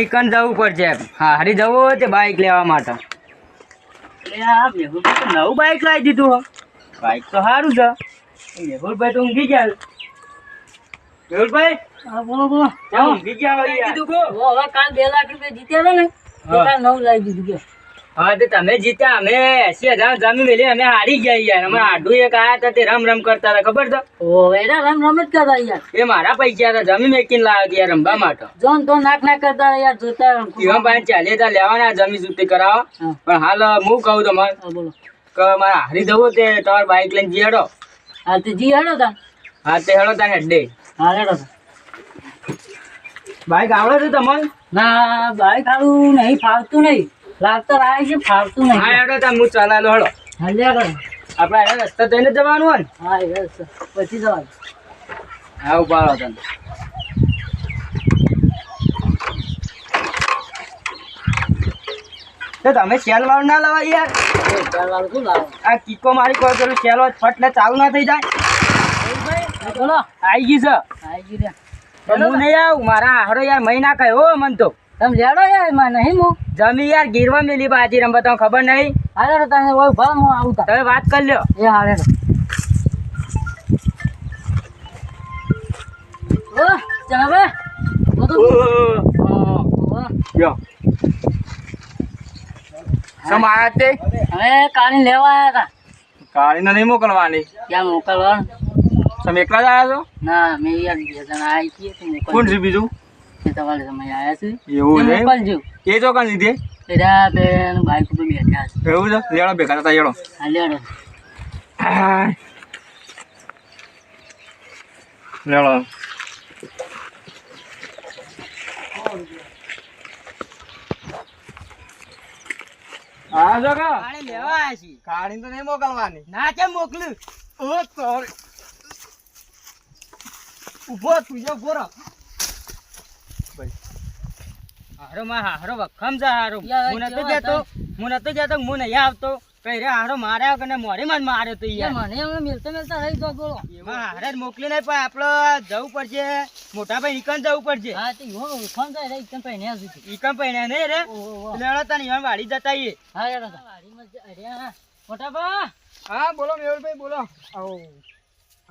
નીકળ જવું પડશે હા હરી જવું હોય તે બાઇક લેવા માટે. નવું બાઇક લાવી દીધું બાઇક તો સારું છે. મેહુલભાઈ તો ઊંઘી ગયા. મેહુલભાઈ બોલો બોલો. ઊંઘી ગયા હોય યાર. કીધું કહો. ઓ, હવે કાલ બે લાખ રૂપિયા જીત્યા હતા ને. કાલ નવ લાવી દીધું કે. હા તે તમે જીત્યા અમે. એસી હજાર જમી મેલી અમે હારી ગયા યાર. અમે આડું એક આયા હતા તે રમ રમ કરતા હતા ખબર ઓ એના રમ રમ જ કરતા યાર. એ મારા પૈસા હતા જમી મેકીને લાવ્યો યાર રમવા માટે. જોન તો નાક નાક કરતા યાર જોતા. એવા પાસે ચાલે તા લેવાના જમી જૂતી કરાવો પણ હાલ હું કહું તો મને બોલો. કે મારે હારી દઉં તે તમારે બાઇક લઈને જીયડો હા તે જી હેડો તા. હા તે હેડો તાને હેડે. હા હેડો તા. બાઇક આવડે છે તમને ના બાઈક ખાડું નહીં ફાવતું નહીં. લાગતા આવે છે ફાવતું હા નહીં હેડો તા હું ચલાવેલો હેડો હાલે હેડો આપણે એને રસ્તા થઈને જવાનું હોય હા યસ પછી જવાનું. હા ઊભા રહો તમે. તો તમે સેલ વાળું ના લાવો યાર. એ વાળું શું લાવો? આ કિકો મારી કોઈ પેલું સેલ હોય ફટ ને ચાલુ ના થઈ જાય. બોલો. આવી ગઈ છે. આવી લે. હું નહીં આવું મારા હારો યાર મહિના કહ્યો હો મન તો. તમે લેડો યાર એમાં નહીં હું જમી યાર ગીરવા મેલી બાજી રમ બતાવ ખબર નહીં? હાલે તો તને ઓય ભા હું આવું તા તમે વાત કરી લ્યો. એ હાલે તો. ઓ ચાલ હવે? બધું? ઓ, યો સમ આયા તે? હવે કાળી લેવા આવ્યા હતા કાળીને નહીં મોકલવાની. ક્યાં મોકલવાનું? તમે એકલા જ આવ્યા ના મેં યાર બે જણા આવી છીએ તો કોણ છે બીજું? તમારે સમય આવ્યા છે? એવું તે મોકલજો એ જો લીધે? એરા બેન બાઈક ઉપર બેઠા છે. એવું છે? લેડો ભેગા થતા લેડો હા લેડો લેડો હા જો કા. કાળી લેવા આવ્યા છીએ. કાઢીને તો નહીં મોકલવાની. ના કેમ મોકલ્યું? ઓ સોરી ઊભો તું જો બોરો હારો માં હારો વખમ છે હારો. હું નતો જતો. હું નતો જતો હું નહીં આવતો. કઈ રે હારો માર્યા કને મોરી માં માર્યો તો યાર. મને હમણાં મિલતા મિલતા રહી દો બોલો. એમાં હારે મોકલી નહીં પણ આપડે જવું પડશે. મોટા ભાઈ નીકળ જવું પડશે. હા તે હો ફોન થાય રહી તમે પહેણ્યા સુધી. ઈકમ પૈણા નહીં રે. લેડો તને ઈવન વાડી જતા આઈએ. હા યાર વાડી માં અરે હા. મોટા બા. હા બોલો મેહુલભાઈ બોલો. આવો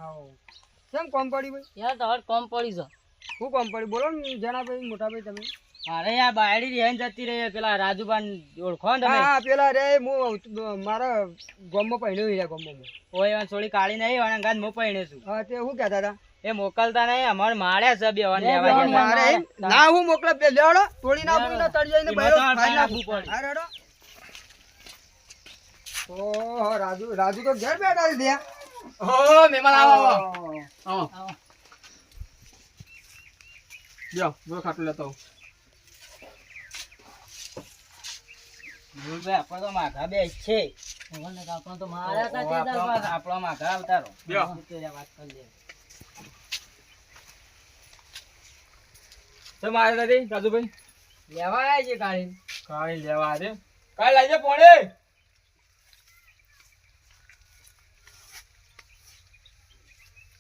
આવો. કેમ કોમ પડી ભાઈ? યાર તમારે કોમ પડી છે. શું કોમ પડી? બોલો ને જણાભાઈ મોટા ભાઈ તમે. અરે આ બાયડી રહેન જતી રહી પેલા રાજુબાન ઓળખો ને હા પેલા રે હું મારા ગામમાં પહેણ્યો હીરા ગામમાં. ઓય થોડી કાળી નહીં અને ગાદ મો પહેણે છું. હા તે હું કહેતા હતા? એ મોકલતા નહીં અમાર માળ્યા છે બે વાર લેવા મારે. ના હું મોકલે બે લેવડો તોડી ને તળી જઈને ભાઈ બહેરો ખાઈ નાખવું નાખું. પડે. હા રેડો. ઓ રાજુ રાજુ તો ઘેર બેઠા છે ત્યાં. ઓ મહેમાન આવો આવો. આવો. જો જો ખાટલું લેતો આવું. ભૂલભાઈ આપણે તો માઘા બે છે. ભગવાનને તો આપણને તો માર્યા હતા તે આપણો દાળ પાછા. આપણો માઘા અવતારો વાત કરી લે તો મારે દાદી રાજુભાઈ? લેવા આવ્યા છે કાળી કાળી લેવા દે કાળી લાવજે પોણે.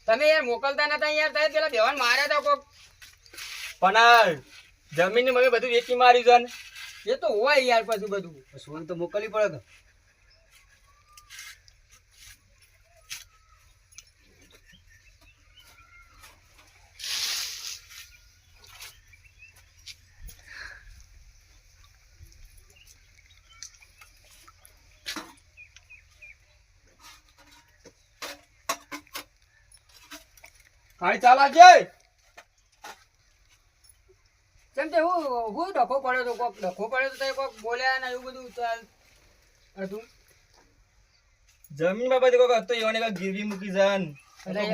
તમે યાર મોકલતા નતા યાર તમે પેલા દેવાન માર્યા હતા કોક? પણ જમીનની મમ્મી બધું વેચી મારી છે ને. એ તો હોય યાર પાછું બધું. સોનું તો મોકલવી પડે તો. કાળી ચાલા છે કેમ તે હું હું ડખો પડ્યો તો કોક ડખો પડ્યો તો તે કોક બોલ્યા ને એવું બધું ચાલ હતું. જમીન બાબતે કોક હતો યોને કોક ગીરવી મૂકી જાન.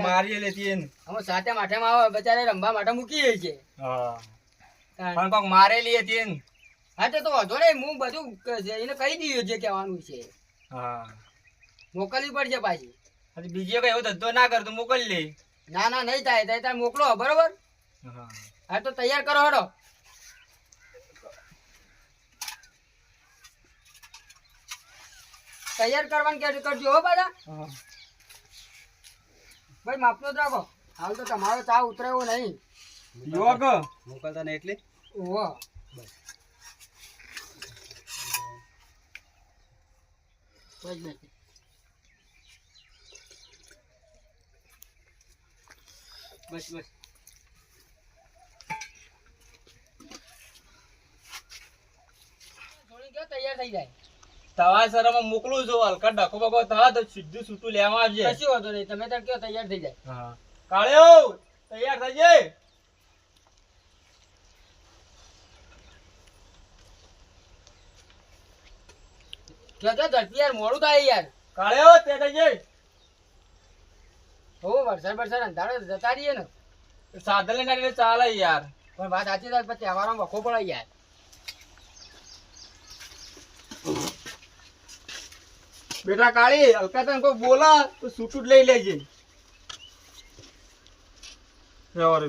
મારી લેતી એને અમે સાતે માઠેમાં આવે બચારે રમવા માટે મૂકીએ છે. હા. પણ કોક મારેલી હતી એને હા તે વાંધો નહીં હું બધું એને કહી દીધું જે કહેવાનું છે. હા. મોકલવી પડશે પાછી. હજી બીજો કઈ એવો ધંધો ના કરતો મોકલી લે. ના ના નહીં થાય થાય તારે મોકલો બરોબર? હા. હા તો તૈયાર કરો હડો. તૈયાર કરવાનું કે કરજો હો બધા. હા. ભાઈ માપનો જ રાખો. હાલ તો તમારો ચા ઉતરે એવો નહીં યોગ મોકલતા નહીં એટલે? ઓહો બસ બસ બસ બસ. થોડી ગયો તૈયાર થઈ જાય. સરમાં મોકલું છું હલકા ડખો બકો થવા તો સીધું છૂટું લેવા આવજે. કશું વાંધો નહીં તમે તાર કયો તૈયાર થઈ જાય. હા. કાળ્યો તૈયાર થઈ જાય કયો તો ઝડપી યાર મોડું થાય યાર. કાળ્યો તે થઈ જાય હો વરસાદ વરસાદ અંધારો જતા રહીએ ને. સાધન લઈને ચાલે યાર. પણ વાત સાચી થાય પછી અમારો વખો પડે યાર. બેટા કાળી હલકા તને કોઈ બોલા તો છૂટું લઈ લેજે. વ્યવહાર